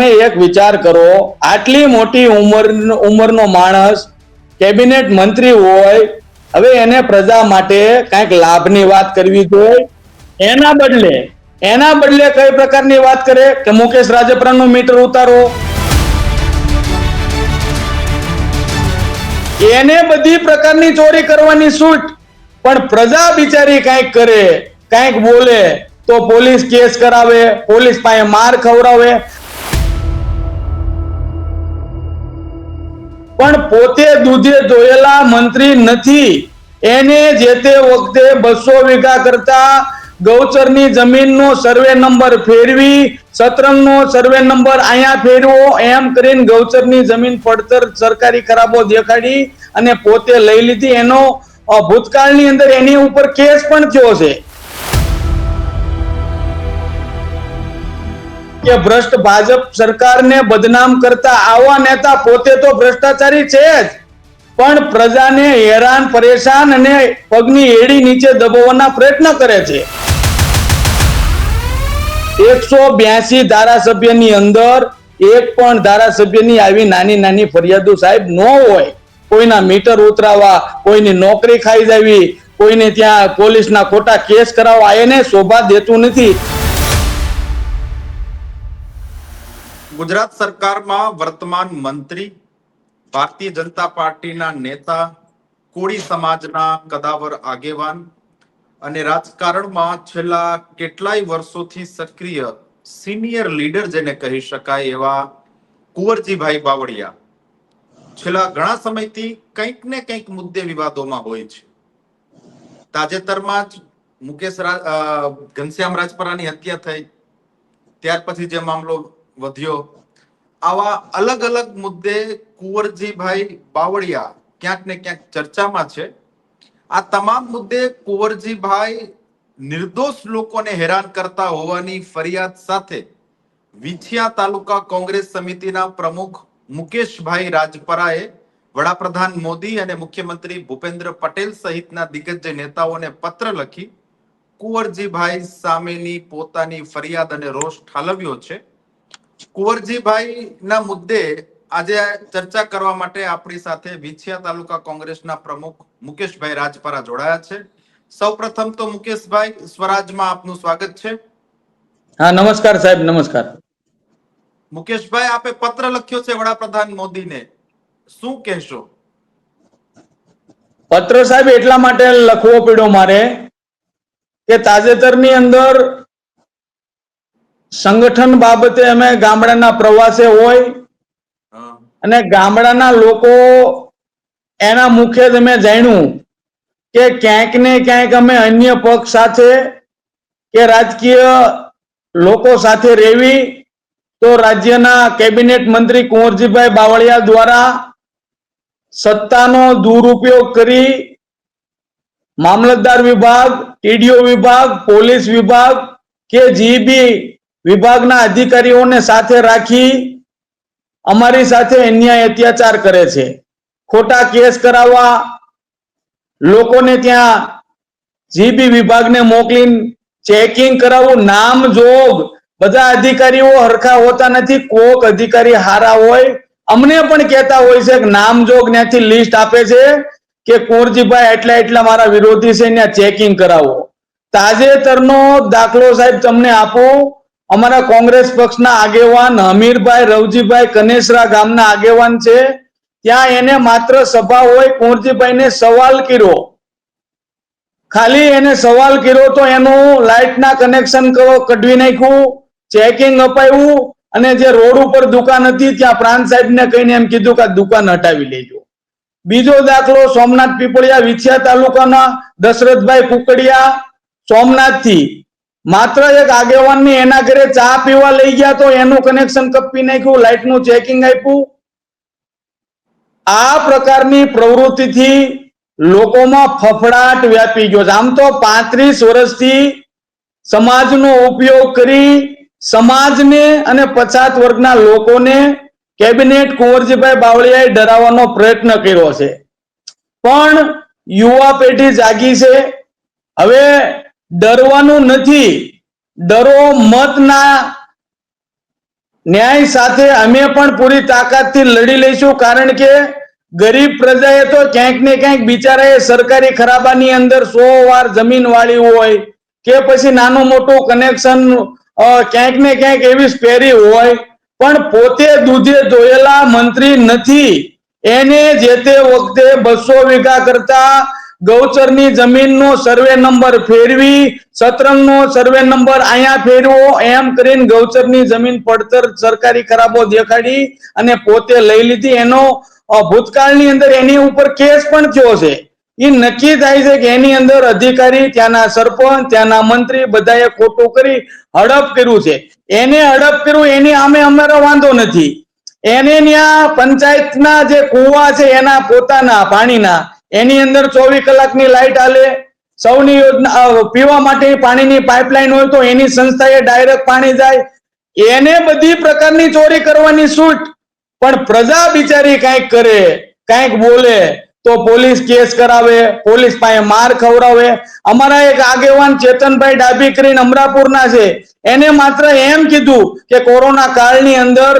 તમે એક વિચાર કરો આટલી મોટી ઉંમર ઉંમરનો માણસ કેબિનેટ મંત્રી હોય હવે એને પ્રજા માટે કંઈક લાભની વાત કરવી જોઈએ? એના બદલે એના બદલે કઈ પ્રકારની વાત કરે? કે મુકેશ રાજપરાનું મીટર ઉતારો? એને બધી પ્રકારની ચોરી કરવાની છૂટ પણ પ્રજા બિચારી કંઈક કરે કંઈક બોલે તો પોલીસ કેસ કરાવે પોલીસ પાસે માર ખવડાવે. પણ પોતે દૂધે ધોયેલા મંત્રી નથી. એને જે તે વખતે બસો વીઘા કરતા ગૌચરની જમીનનો સર્વે નંબર ફેરવી, સતરંગનો સર્વે નંબર અહીંયા ફેરવો, એમ કરીને ગૌચરની જમીન પડતર સરકારી ખરાબો દેખાડી અને પોતે લઈ લીધી. એનો ભૂતકાળની અંદર એની ઉપર કેસ પણ થયો છે. કે ભ્રષ્ટ ભાજપ સરકારને બદનામ કરતા આવા નેતા પોતે તો ભ્રષ્ટાચારી છે જ. પણ પ્રજાને હેરાન, પરેશાન અને પગની એડી નીચે દબાવવાના પ્રયત્ન કરે છે. એકસો બ્યાસી ધારાસભ્યની અંદર એક પણ ધારાસભ્યની આવી નાની નાની ફરિયાદો સાહેબ ન હોય. કોઈના મીટર ઉતરાવા, કોઈની નોકરી ખાઈ જાવી, કોઈને ત્યાં પોલીસના ખોટા કેસ કરાવવા, એને શોભા દેતું નથી. ગુજરાત સરકારમાં વર્તમાન મંત્રી, ભારતીય જનતા પાર્ટીના નેતા, કોળી સમાજના કદાવર આગેવાન અને રાજકારણમાં છેલ્લા કેટલાય વર્ષોથી સક્રિય સિનિયર લીડર જેને કહી શકાય એવા કુંવરજીભાઈ બાવળિયા. છેલ્લા ઘણા સમયથી કંઈક ને કંઈક મુદ્દે વિવાદોમાં હોય છે. તાજેતરમાં જ મુકેશ ઘનશ્યામ રાજપરાની હત્યા થઈ. ત્યાર પછી જે મામલો વધ્યો. આવા અલગ અલગ મુદ્દે કુંવરજીભાઈ બાવળિયા ક્યાંક ને ક્યાંક ચર્ચામાં છે. આ તમામ મુદ્દે કુંવરજીભાઈ નિર્દોષ લોકોને હેરાન કરતા હોવાની ફરિયાદ સાથે વિછિયા તાલુકા કોંગ્રેસ સમિતિના પ્રમુખ મુકેશભાઈ રાજપરાએ વડાપ્રધાન મોદી અને મુખ્યમંત્રી ભૂપેન્દ્ર પટેલ સહિતના દિગ્ગજ નેતાઓને પત્ર લખી કુંવરજીભાઈ સામેની પોતાની ફરિયાદ અને રોષ ઠાલવ્યો છે. કુંવરજીભાઈ ના મુદ્દે આજે ચર્ચા કરવા માટે આપણી સાથે વિછિયા તાલુકા કોંગ્રેસના પ્રમુખ મુકેશભાઈ રાજપરા જોડાયા છે. સૌપ્રથમ તો મુકેશભાઈ સ્વરાજમાં આપનું સ્વાગત છે. હા નમસ્કાર સાહેબ નમસ્કાર. મુકેશભાઈ આપે પત્ર લખ્યો છે વડાપ્રધાન મોદીને. શું કહેશો? પત્ર સાહેબ એટલા માટે લખવો પડ્યો મારે કે તાજેતરની અંદર સંગઠન બાબતે અમે ગામડાના પ્રવાસે હોય અને ગામડાના લોકો એના મુખે અમે જાણ્યું કે ક્યાંક ને ક્યાંક અમે અન્ય પક્ષ સાથે કે રાજકીય લોકો સાથે રહેવી તો રાજ્યના કેબિનેટ મંત્રી કુંવરજીભાઈ બાવળિયા દ્વારા સત્તાનો દુરુપયોગ કરી મામલતદાર વિભાગ ટીડીઓ વિભાગ પોલીસ વિભાગ કે જે બી વિભાગના અધિકારીઓને સાથે રાખી અમારી સાથે અન્યાય અત્યાચાર કરે છે. ખોટા કેસ કરાવવા લોકોને ત્યાં જીબી વિભાગને મોકલીને ચેકિંગ કરાવવું, નામ જોગ, બધા અધિકારીઓ હરખા હોતા નથી, કોક અધિકારી હારા હોય. અમને પણ કહેતા હોય છે કે નામજોગ ત્યાંથી લિસ્ટ આપે છે કે કુંવરજીભાઈ એટલા એટલા મારા વિરોધી છે ત્યાં ચેકિંગ કરાવો. તાજેતરનો દાખલો સાહેબ તમને આપું. અમારા કોંગ્રેસ પક્ષના આગેવાન હમીરભાઈ, રવજીભાઈ કનેસરા ગામના આગેવાન છે. ત્યાં એને માત્ર સભા હોય, કુંવરજીભાઈને સવાલ કર્યો. ખાલી એને સવાલ કર્યો તો એનું લાઇટના કનેક્શન કઢવી નાખ્યું, ચેકિંગ અપાયું અને જે રોડ ઉપર દુકાન હતી ત્યાં પ્રાંત સાહેબને કહીને એમ કીધું કે દુકાન હટાવી લેજો. બીજો દાખલો સોમનાથ પીપળિયા વિછિયા તાલુકાના દશરથભાઈ કુકડિયા, સોમનાથથી માત્ર એક આગેવાનની એના ઘરે ચા પીવા લઈ ગયા તો એનું કનેક્શન કપી નાખ્યું, લાઇટનું ચેકિંગ આપ્યું. આ પ્રકારની પ્રવૃત્તિથી લોકોમાં ફફડાટ વ્યાપી ગયો છે. આમ તો પાંત્રીસ વર્ષથી સમાજનો ઉપયોગ કરી સમાજને અને પછાત વર્ગના લોકોને કેબિનેટ કુંવરજીભાઈ બાવળિયાએ ડરાવવાનો પ્રયત્ન કર્યો છે. પણ યુવા પેઢી જાગી છે. હવે ડરવાનું નથી. ડરો મતના ન્યાય સાથે અમે પણ પૂરી તાકાતથી લડી લઈશું કારણ કે ગરીબ પ્રજાએ તો ક્યાંક ને ક્યાંક બિચારાએ સરકારી ખરાબાની અંદર સો વાર જમીન વાળી હોય કે પછી નાનું મોટું કનેક્શન ક્યાંક ને ક્યાંક એવી સ્પેરી હોય. પણ પોતે દૂધે ધોયેલા મંત્રી નથી. એને જે તે વખતે બસો વીઘા કરતા ગૌચરની જમીનનો સર્વે નંબર ફેરવી, સતરંગનો સર્વે નંબર અહીંયા ફેરવો, એમ કરીને ગૌચરની જમીન પડતર સરકારી ખરાબો દેખાડી અને પોતે લઈ લીધી. એનો ભૂતકાળની અંદર એની ઉપર કેસ પણ થયો છે. એ નક્કી થાય છે કે એની અંદર અધિકારી, ત્યાંના સરપંચ, ત્યાંના મંત્રી બધાએ ખોટું કરી હડપ કર્યું છે. એને હડપ કર્યું, એની આમે અમારો વાંધો નથી. એને ત્યાં પંચાયતના જે કુવા છે, એના પોતાના, પાણીના એની અંદર ચોવીસ કલાકની લાઇટ આલે સૌની યોજના પીવા માટે પાણીની પાઇપલાઇન હોય તો એની સંસ્થાએ ડાયરેક્ટ પાણી જાય. એને બધી પ્રકારની ચોરી કરવાની છૂટ, પણ પ્રજા બિચારી કાંઈક કરે, કાંઈક બોલે, તો પોલીસ કેસ કરાવે, પોલીસ પાસે માર ખવડાવે. અમારા એક આગેવાન ચેતનભાઈ ડાબી કરીને અમરાપુરના છે. એને માત્ર એમ કીધું કે કોરોના કાળની અંદર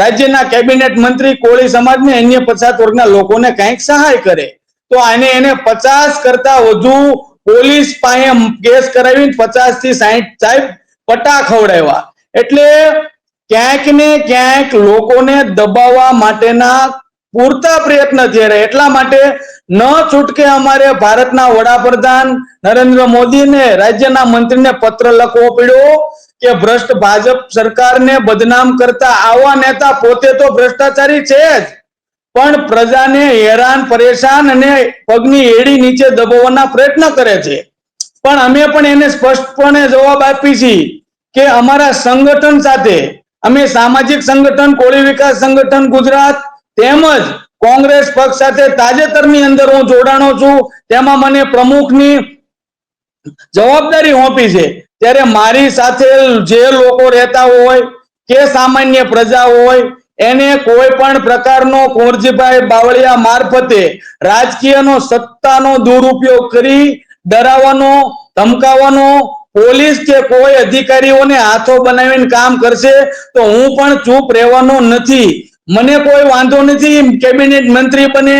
રાજ્યના કેબિનેટ મંત્રી કોળી સમાજને અન્ય પછાત વર્ગના લોકોને કંઈક સહાય કરે. તો આને એને પચાસ કરતા વધુ પોલીસ પાસે કેસ કરાવી પચાસથી સાહીઠ સાહેબ પટા ખવડાવ્યા. એટલે ક્યાંક ને ક્યાંક લોકોને દબાવવા માટેના પૂરતા પ્રયત્ન થયા રહ્યા. એટલા માટે ન છૂટકે અમારે ભારતના વડાપ્રધાન નરેન્દ્ર મોદીને રાજ્યના મંત્રીને પત્ર લખવો પડ્યો કે ભ્રષ્ટ ભાજપ સરકારને બદનામ કરતા આવા નેતા પોતે તો ભ્રષ્ટાચારી છે જ. પણ પ્રજાને હેરાન, પરેશાન અને પગની એડી નીચે દબાવવાના પ્રયત્ન કરે છે. પણ અમે પણ એને સ્પષ્ટપણે જવાબ આપી છીએ કે અમારા સંગઠન સાથે, અમે સામાજિક સંગઠન, કોળી વિકાસ સંગઠન, ગુજરાત તેમજ કોંગ્રેસ પક્ષ સાથે તાજેતરની અંદર હું જોડાણો છું. તેમાં મને પ્રમુખની જવાબદારી સોંપી છે. ત્યારે મારી સાથે જે લોકો રહેતા હોય, કે સામાન્ય પ્રજા હોય એને કોઈ પણ પ્રકારનો કોરજીભાઈ બાવળિયા મારફતે રાજકીયનો સત્તાનો દુરુપયોગ કરી ડરાવવાનો, ધમકાવવાનો, પોલીસ કે કોઈ અધિકારીઓને હાથો બનાવીને કામ કરશે તો હું પણ ચૂપ રહેવાનો નથી. મને કોઈ વાંધો નથી, કેબિનેટ મંત્રી બને,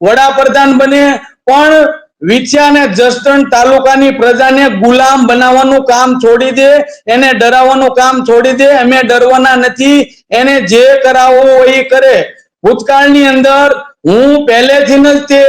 વડાપ્રધાન બને, પણ વિછ્યા અને જસદણ તાલુકાની પ્રજાને ગુલામ બનાવવાનું કામ છોડી દે, એને ડરાવવાનું કામ છોડી દે, અમે ડરવાના નથી, એને જે કરાવવું એ કરે. ભૂતકાળની અંદર હું પહેલેથી જ તે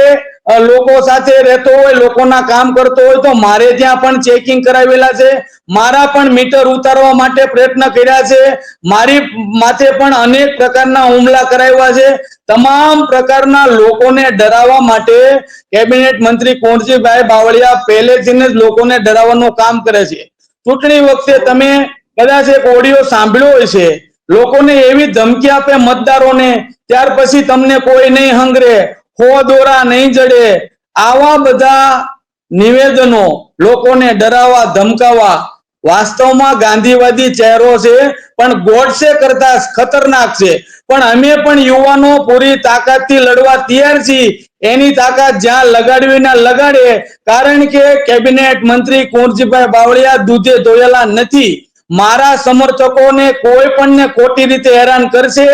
લોકો સાથે રહેતો હોય, લોકોના કામ કરતો હોય, તો મારે ત્યાં પણ ચેકિંગ કરાવેલા છે. મારા પણ મીટર ઉતારવા માટે પ્રયત્ન કર્યા છે. મારી માથે પણ અનેક પ્રકારના હુમલા કરાવ્યા છે. તમામ પ્રકારના લોકોને ડરાવવા માટે કેબિનેટ મંત્રી કોણજીભાઈ બાવળિયા પહેલેથી જ લોકોને ડરાવવાનું કામ કરે છે. ચૂંટણી વખતે તમે કદાચ એક ઓડિયો સાંભળ્યો હોય છે. લોકોને એવી ધમકી આપે મતદારોને, ત્યાર પછી તમને કોઈ નહીં હંગરે. હો નહીં જડે. આવા બધા નિવેદનો લોકોને ડરાવવા, ધમકાવવા. વાસ્તવમાં ગાંધીવાદી ચહેરો છે, પણ ગોડસે કરતા ખતરનાક છે. પણ અમે પણ યુવાનો પૂરી તાકાતથી લડવા તૈયાર છીએ. એની તાકાત જ્યાં લગાડવી ના લગાડે, કારણ કે કેબિનેટ મંત્રી કુંવરજીભાઈ બાવળિયા દૂધે ધોયેલા નથી. મારા સમર્થકોને કોઈ પણ ને ખોટી રીતે હેરાન કરશે,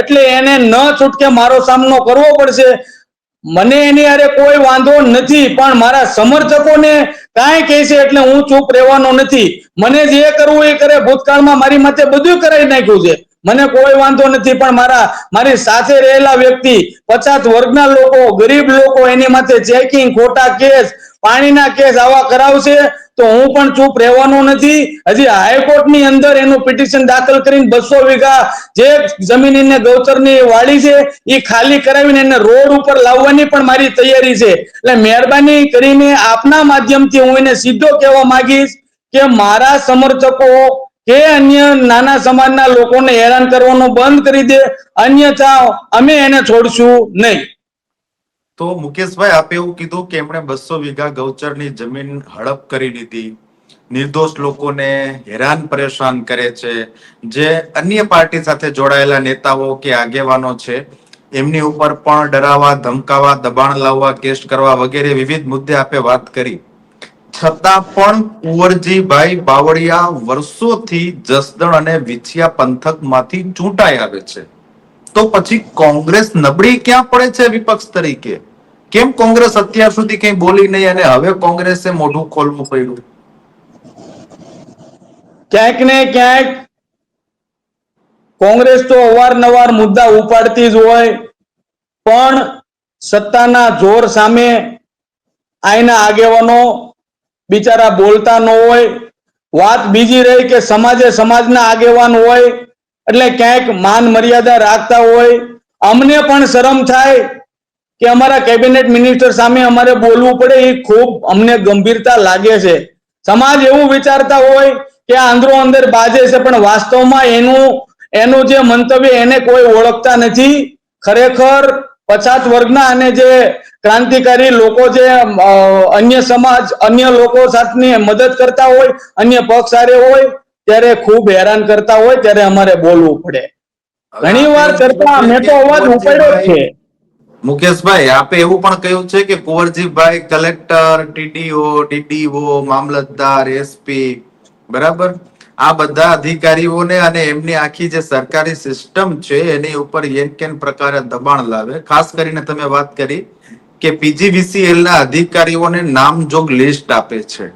એટલે એને ન છૂટકે મારો સામનો કરવો પડશે. મને એની હારે કોઈ વાંધો નથી, પણ મારા સમર્થકોને કાંઈ કહેશે એટલે હું ચૂપ રહેવાનો નથી. મને જે કરવું એ કરે, ભૂતકાળમાં મારી માથે બધું કરાવી નાખ્યું છે. મને કોઈ વાંધો નથી, પણ મારા, મારી સાથે રહેલા વ્યક્તિ પચાસ વર્ગના લોકો, ગરીબ લોકો એની માથે ચેકિંગ ખોટા કેસ પાણીના કેસ આવા કરાવશે તો હું પણ ચૂપ રહેવાનો નથી. હજી હાઈકોર્ટની અંદર એનું પિટિશન દાખલ કરીને બસો વીઘા જે જમીન એને ગૌચરની વાળી છે એ ખાલી કરાવીને એને રોડ ઉપર લાવવાની પણ મારી તૈયારી છે. એટલે મહેરબાની કરીને આપના માધ્યમથી હું એને સીધો કહેવા માંગીશ કે મારા સમર્થકો કે અન્ય નાના સમાજના લોકોને હેરાન કરવાનું બંધ કરી દે. અન્યથા અમે એને છોડશું નહીં. તો મુકેશભાઈ, આપે એવું કીધું કે એમણે બસો વીઘા ગૌચરની જમીન હડપ કરી લીધી નિર્દોષ લોકોને હેરાન પરેશાન કરે છે. જે અન્ય પાર્ટી સાથે જોડાયેલા નેતાઓ કે આગેવાનો છે, એમની ઉપર પણ ડરાવા ધમકાવા દબાણ લાવવા, કેસ કરવા વગેરે વિવિધ મુદ્દે આપે વાત કરી. છતાં પણ કુંવરજીભાઈ બાવળિયા વર્ષોથી જસદણ અને વિછિયા પંથકમાંથી ચૂંટાઈ આવે છે. તો પછી કોંગ્રેસ નબળી ક્યાં પડે છે વિપક્ષ તરીકે? કેમ કોંગ્રેસ અત્યાર સુધી કઈ બોલી નહીં અને હવે કોંગ્રેસે મોઢું ખોલવું પડ્યું? ક્યાંક ને ક્યાંક કોંગ્રેસ તો અવારનવાર મુદ્દા ઉપાડતી જ હોય, પણ સત્તાના જોર સામે આઈના આગેવાનો બિચારા બોલતા ન હોય. વાત બીજી રહી કે સમાજે સમાજના આગેવાન હોય એટલે ક્યાંક માન મર્યાદા રાખતા હોય, અમને પણ શરમ થાય કે અમારા કેબિનેટ મિનિસ્ટર સામે અમારે બોલવું પડે, એ ખૂબ અમને ગંભીરતા લાગે છે. સમાજ એવું વિચારતા હોય કે આ અંદરો બાજે છે, પણ વાસ્તવમાં એનું એનું જે મંતવ્ય એને કોઈ ઓળખતા નથી. ખરેખર પછાત વર્ગના અને જે ક્રાંતિકારી લોકો જે અન્ય સમાજ, અન્ય લોકો સાથની મદદ કરતા હોય, અન્ય પક્ષ સારે હોય ત્યારે ખૂબ હેરાન કરતા હોય ત્યારે અમારે બોલવું પડે. ઘણી વાર કરતા મેં તો અવાજ ઉપાડ્યો છે. મુકેશભાઈ આપે એવું પણ કહ્યું છે કે કુંવરજીભાઈ કલેક્ટર ટીડીઓ ડીડીઓ મામલતદાર એસપી બરાબર? આ બધા અધિકારીઓને અને એમની આખી જે સરકારી સિસ્ટમ છે એની ઉપર એન કેન પ્રકારે દબાણ લાવે. ખાસ કરીને તમે વાત કરી કે પીજીવીસીએલ ના અધિકારીઓને નામજોગ લિસ્ટ આપે છે.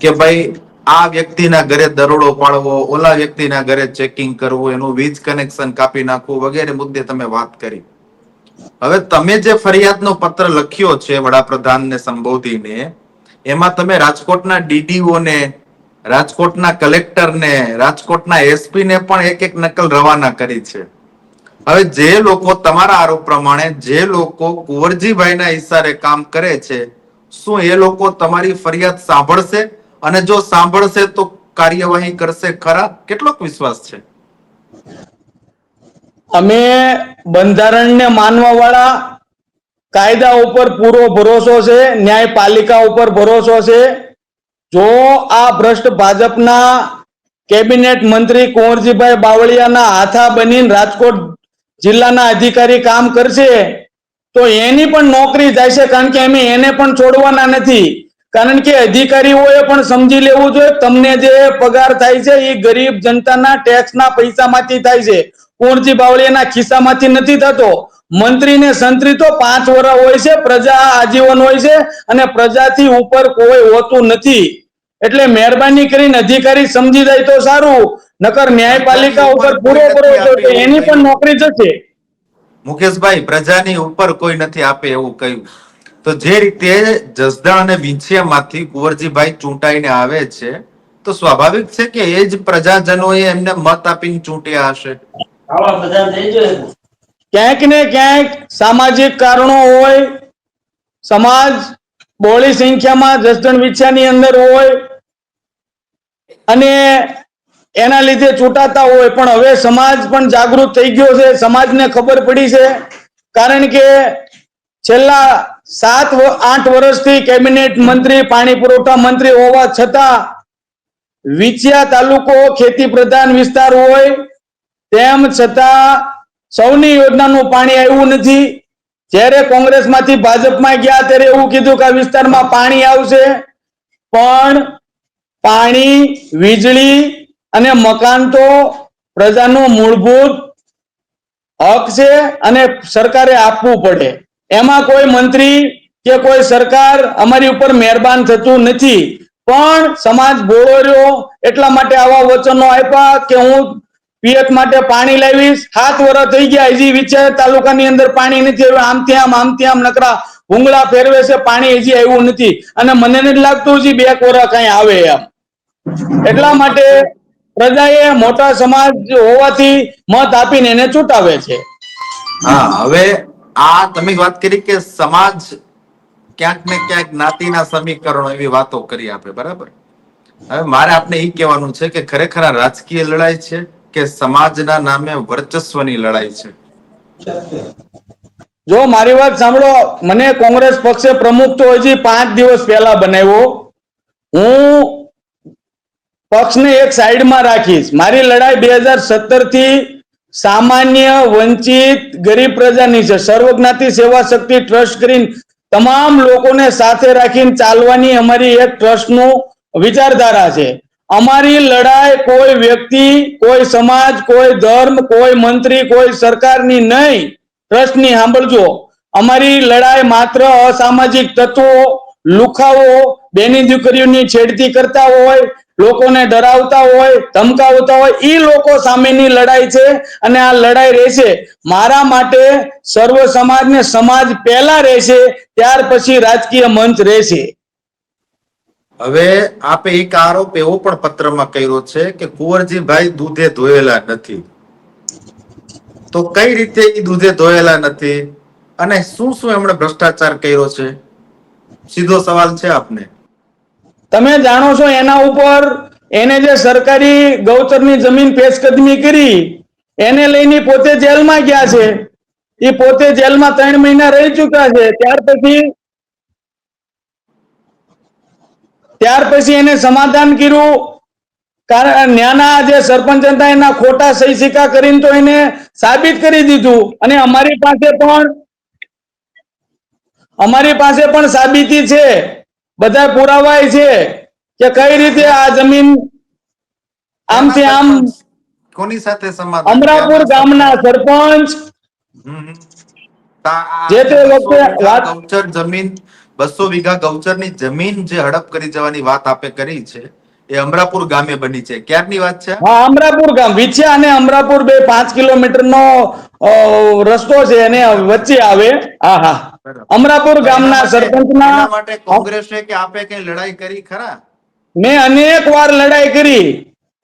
કે ભાઈ આ વ્યક્તિના ઘરે દરોડો પાડવો, ઓલા વ્યક્તિના ઘરે ચેકિંગ કરવું, એનું વીજ કનેક્શન કાપી નાખવું વગેરે મુદ્દે તમે વાત કરી. હવે તમે જે ફરિયાદનો પત્ર લખ્યો છે વડાપ્રધાનને સંબોધીને, એમાં તમે રાજકોટના ડીડીઓ ને રાજકોટના કલેક્ટરને, રાજકોટના એસપી ને પણ એક એક નકલ રવાના કરી છે. હવે જે લોકો તમારા આરોપ પ્રમાણે, જે લોકો કુંવરજીભાઈના ઈશારે કામ કરે છે, શું એ લોકો તમારી ફરિયાદ સાંભળશે? અને જો સાંભળશે તો કાર્યવાહી કરશે ખરા? કેટલોક વિશ્વાસ છે? અમે બંધારણને માનવા વાળા કાયદા ઉપર પૂરો ભરોસો છે, ન્યાયપાલિકા ઉપર ભરોસો છે. જો આ ભ્રષ્ટ ભાજપના કેબિનેટ મંત્રી કુંવરજીભાઈ બાવળિયાના હાથા બનીને રાજકોટ જિલ્લાના અધિકારી કામ કરશે, તો એની પણ નોકરી જાય છે, કારણ કે અમે એને પણ છોડવાના નથી. કારણ કે અધિકારીઓએ પણ સમજી લેવું જોઈએ તમને જે પગાર થાય છે એ ગરીબ જનતાના ટેક્સના પૈસામાંથી થાય છે. કુંવરજી બાવળિયાના ખિસ્સામાંથી નથી થતો. મંત્રી ને સંત્રી તો પાંચ વર્ષ હોય છે પ્રજા આજીવન હોય છે અને પ્રજાથી ઉપર કોઈ હોતું નથી. એટલે મહેરબાની કરીને અધિકારી સમજી જાય તો સારું નકર ન્યાયપાલિકા ઉપર પૂરો ભરોસો તો એની પણ નોકરી જશે. મુકેશભાઈ પ્રજાની ઉપર કોઈ નથી આપે એવું કહ્યું. તો જે રીતે જસદણ અને વિંછિયામાંથી કુંવરજીભાઈ ચૂંટાઈને આવે છે તો સ્વાભાવિક છે કે એ જ પ્રજાજનોએ એમને મત આપીને ચૂંટ્યા હશે? આવા બધા દેજો ક્યાંક ને ક્યાંક સામાજિક કારણો હોય સમાજ બહોળી સંખ્યામાં જસદણ વિછાની અંદર હોય અને એના લીધે ચૂંટાતા હોય પણ હવે સમાજ પણ જાગૃત થઈ ગયો છે. સમાજને ખબર પડી છે. કારણ કે છેલ્લા સાત આઠ વર્ષથી કેબિનેટ મંત્રી, પાણી પુરવઠા મંત્રી હોવા છતાં વિછિયા તાલુકો ખેતી પ્રધાન વિસ્તાર હોય, તેમ છતાં સૌની યોજનાનું પાણી આવ્યું નથી. જ્યારે કોંગ્રેસમાંથી ભાજપમાં ગયા ત્યારે એવું કીધું કે આ વિસ્તારમાં પાણી આવશે, પણ પાણી, વીજળી અને મકાન તો પ્રજાનો મૂળભૂત હક છે અને સરકારે આપવું પડે. એમાં કોઈ મંત્રી કે કોઈ સરકાર અમારી ઉપર મહેરબાન થતું નથી. પણ સમાજ રહ્યો એટલા માટે આવા વચનો આપ્યા કે હું પિયત માટે પાણી લાવીશ. સાત વર્ષ થઈ ગયા હજી વિચાર તાલુકાની અંદર પાણી નથી આવ્યું. આમ આમથી આમ નકરા ભૂંગળા ફેરવે છે, પાણી હજી આવ્યું નથી. અને મને નથી લાગતું હજી બે કોરા કઈ આવે એમ. એટલા માટે પ્રજાએ મોટા સમાજ હોવાથી મત આપીને એને ચૂંટાવે છે. હા, હવે આ તમે વાત કરી કે સમાજ ક્યાંક ને ક્યાંક જ્ઞાતિના સમીકરણો એવી વાતો કરી આપે, બરાબર? હવે મારે આપને એ કહેવાનું છે કે ખરેખર આ રાજકીય લડાઈ છે કે સમાજના નામે વર્ચસ્વની લડાઈ છે? જો મારી વાત સાંભળો, મને કોંગ્રેસ પક્ષે પ્રમુખ તો હજી પાંચ દિવસ પહેલા બનાવ્યો. હું પક્ષને એક સાઈડમાં રાખીશ. મારી લડાઈ બે હજાર સત્તરથી સામાન્ય, વંચિત, ગરીબ પ્રજાની છે. સર્વજ્ઞાતિ, સેવા શક્તિ ટ્રસ્ટ કરીને તમામ લોકોને સાથે રાખીને ચાલવાની અમારી એક ટ્રસ્ટનું વિચારધારા છે. અમારી લડાઈ કોઈ વ્યક્તિ, કોઈ સમાજ, કોઈ ધર્મ, કોઈ મંત્રી, કોઈ સરકારની નહીં. ટ્રસ્ટની સાંભળજો. અમારી લડાઈ માત્ર અસામાજિક તત્વો, લુખાઓ, બેની દીકરીઓની છેડતી કરતા હોય લોકોને ડરાવતા હોય, ધમકાવતા હોય એ લોકો સામેની લડાઈ છે અને આ લડાઈ રહેશે. મારા માટે સર્વ સમાજને સમાજ પહેલા રહેશે, ત્યાર પછી રાજકીય મંચ રહેશે. હવે આપે એક આરોપ એવો પણ પત્રમાં કર્યો છે કે કુંવરજીભાઈ દૂધે ધોયેલા નથી. તો કઈ રીતે એ દૂધે ધોયેલા નથી? અને શું શું એમણે ભ્રષ્ટાચાર કર્યો છે? સીધો સવાલ છે આપને. તમે જાણો છો એના ઉપર એને જે સરકારી ગૌચરની જમીન પેશકદમી કરી, એને લઈને પોતે જેલમાં ગયા છે. એ પોતે જેલમાં ત્રણ મહિના રહી ચુક્યા છે. ત્યાર પછી ત્યાર પછી એને સમાધાન કર્યું. કારણ ન્યાના જે સરપંચ હતા એના ખોટા સહી સિક્કા કરીને તો એને સાબિત કરી દીધું. અને અમારી પાસે પણ, અમારી પાસે પણ સાબિતી છે. બધા પુરાવાય છે કે કઈ રીતે આ જમીન આમથી આમ કોની સાથે સમાધાન અમરાપુર ગામના સરપંચ જે તે વખતે ગૌચર જમીન બસો વીઘા ગૌચરની જમીન જે હડપ કરી જવાની વાત આપે કરી છે એ અમરાપુર ગામે બની છે. ક્યારની વાત છે? હા અમરાપુર ગામ વિછ્યા અને અમરાપુર બે પાંચ કિલોમીટર નો રસ્તો છે એને વચ્ચે આવે. હા હા. અમરાપુર ગામના સરપંચ સરપંચના માટે કોંગ્રેસે કે આપે કઈ લડાઈ કરી ખરા? મેં અનેક વાર લડાઈ કરી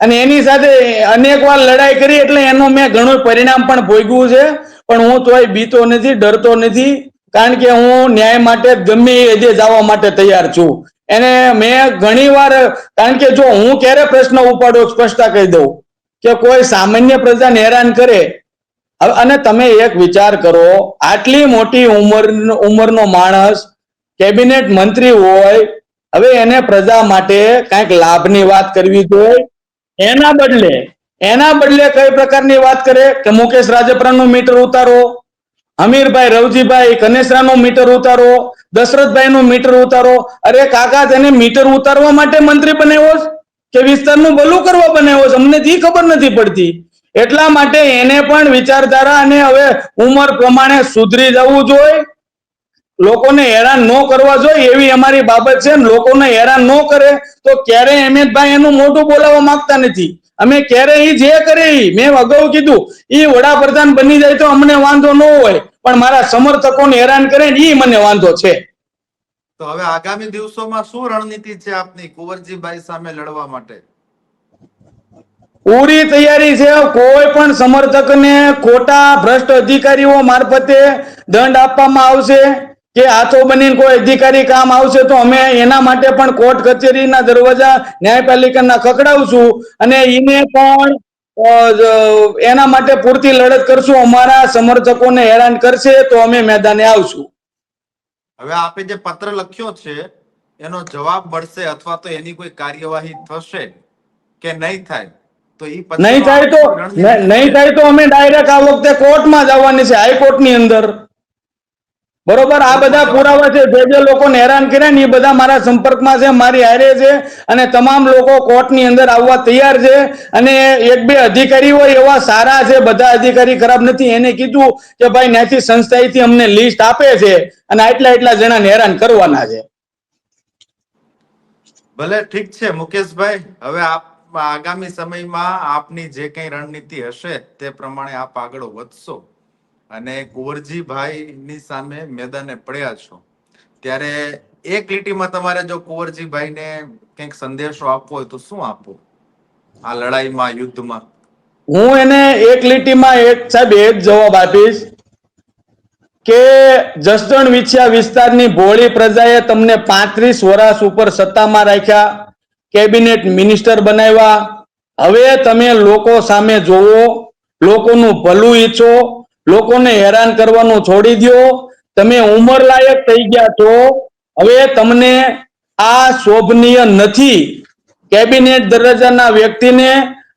અને એની સાથે અનેક વાર લડાઈ કરી એટલે એનું મેં ઘણું પરિણામ પણ ભોગવ્યું છે. પણ હું તોય બીતો નથી ડરતો નથી કારણ કે હું ન્યાય માટે ગમે એ જે જવા માટે તૈયાર છું. એને મેં ઘણી વાર કારણ કે જો હું ક્યારે પ્રશ્ન ઉપાડો સ્પષ્ટતા કહી દઉં કે કોઈ સામાન્ય પ્રજાને હેરાન કરે અને તમે એક વિચાર કરો આટલી મોટી ઉંમર ઉંમરનો માણસ કેબિનેટ મંત્રી હોય હવે એને પ્રજા માટે કંઈક લાભની વાત કરવી જોઈએ એના બદલે એના બદલે કઈ પ્રકારની વાત કરે કે મુકેશ રાજપરાનું મીટર ઉતારો અમીરભાઈ રવજીભાઈ કનેસરાનું મીટર ઉતારો દશરથભાઈનું મીટર ઉતારો અરે કાકા તેને મીટર ઉતારવા માટે મંત્રી બનાવ્યો? કે વિસ્તારનું ભલું કરવા બનાવ્યો છે? અમને જી ખબર નથી પડતી એટલા માટે એને પણ વિચારધારા અને હવે ઉંમર પ્રમાણે સુધરી જવું જોઈએ. લોકોને હેરાન ન કરવા જોઈએ એવી અમારી બાબત છે. લોકોને હેરાન ન કરે તો ક્યારે અમિતભાઈ એનું મોટું બોલાવવા માંગતા નથી. અમે ક્યારે એ જે કરે એ મેં અગાઉ કીધું એ વડાપ્રધાન બની જાય તો અમને વાંધો ન હોય. પણ મારા સમર્થકોને હેરાન કરે ઈ મને વાંધો છે. તો હવે આગામી દિવસોમાં શું રણનીતિ છે આપની કુંવરજીભાઈ સામે લડવા માટે? પૂરી તૈયારી છે. કોઈ પણ સમર્થકને ખોટા ભ્રષ્ટ અધિકારીઓ મારફતે દંડ આપવામાં આવશે કે હાથો બનીને કોઈ અધિકારી કામ આવશે તો અમે એના માટે પણ કોર્ટ કચેરીના દરવાજા ન્યાયપાલિકાના ખખડાવશું અને એને પણ એના માટે પૂરતી લડત કરશું. અમારા સમર્થકોને હેરાન કરશે તો અમે મેદાને આવશું. હવે આપે જે પત્ર લખ્યો છે, એનો જવાબ મળશે અથવા તો એની કોઈ કાર્યવાહી થશે કે નહીં થાય? નહીં થાય તો નહીં- થાય તો અમે ડાયરેક્ટ આ વખતે કોર્ટમાં જવાની છે હાઈકોર્ટની અંદર. બરોબર? આ બધા પુરાવા છે જે જે લોકોને હેરાન કર્યા ને એ બધા મારા સંપર્કમાં છે મારી હારે છે અને તમામ લોકો કોર્ટની અંદર આવવા તૈયાર છે અને એક બે અધિકારી હોય એવા સારા છે બધા અધિકારી ખરાબ નથી. એને કીધું કે ભાઈ ન્યાથી સંસ્થાએથી અમને લિસ્ટ આપે છે અને આટલા એટલા જણાને હેરાન કરવાના છે. ભલે ઠીક છે મુકેશભાઈ હવે આપ આગામી સમયમાં આપની જે કઈ રણનીતિ હશે તે પ્રમાણે આપ આગળ વધશો. અને કુંવરજીભાઈની સામે મેદાને પડ્યા છો. ત્યારે એક લીટીમાં તમારે જો કુંવરજીભાઈને કંઈક સંદેશો આપવો હોય તો શું આપો? આ લડાઈમાં, યુદ્ધમાં? હું એને એક લીટીમાં એક, સાહેબ, એક જવાબ આપીશ કે જસદણ વિછિયા વિસ્તારની ભોળી પ્રજાએ તમને પાંત્રીસ વર્ષ ઉપર સત્તામાં રાખ્યા. કેબિનેટ મિનિસ્ટર બનાવ્યા. હવે તમે લોકો સામે જોવો, લોકોનું ભલું ઈચ્છો, લોકોને હેરાન કરવાનું છોડી દ્યો. તમે ઉંમર લાયક થઈ ગયા છો. હવે તમને આ શોભનીય નથી. કેબિનેટ દરજ્જાના વ્યક્તિને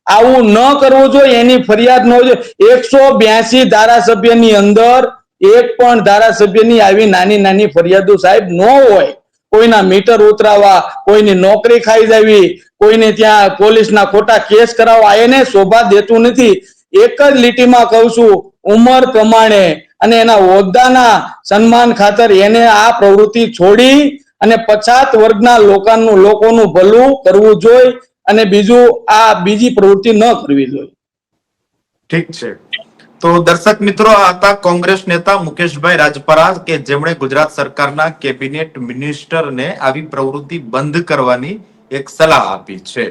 આવું ન કરવું જોઈએ, એની ફરિયાદ ન હોય. એકસો બ્યાસી ધારાસભ્યની અંદર એક પણ ધારાસભ્યની આવી નાની નાની ફરિયાદો સાહેબ ન હોય. કોઈના મીટર ઉતરાવા, કોઈની નોકરી ખાઈ જવી, કોઈને ત્યાં પોલીસના ખોટા કેસ કરાવવા, એને શોભા દેતું નથી. એક જ લીટીમાં કહું છું, ઉંમર પ્રમાણે અને એના હોદ્દાના સન્માન ખાતર એને આ પ્રવૃત્તિ છોડી અને પછાત વર્ગના લોકોનું લોકોનું ભલું કરવું જોઈએ અને બીજું આ, બીજી પ્રવૃત્તિ ન કરવી જોઈએ ઠીક છે. તો દર્શક મિત્રો, આ હતા કોંગ્રેસ નેતા મુકેશભાઈ રાજપરા કે જેમણે ગુજરાત સરકારના કેબિનેટ મિનિસ્ટરને આવી પ્રવૃત્તિ બંધ કરવાની એક સલાહ આપી છે.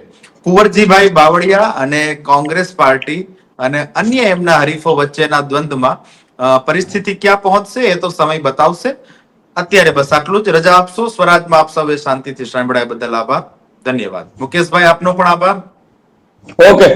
કુંવરજીભાઈ બાવળિયા અને કોંગ્રેસ પાર્ટી અને અન્ય એમના હરીફો વચ્ચેના દ્વંદમાં પરિસ્થિતિ ક્યાં પહોંચશે એ તો સમય બતાવશે. અત્યારે બસ આટલું જ. રજા આપશો, સ્વરાજમાં આપ સૌએ શાંતિથી સાંભળાય બદલ આભાર. ધન્યવાદ. મુકેશભાઈ, આપનો પણ આભાર. ઓકે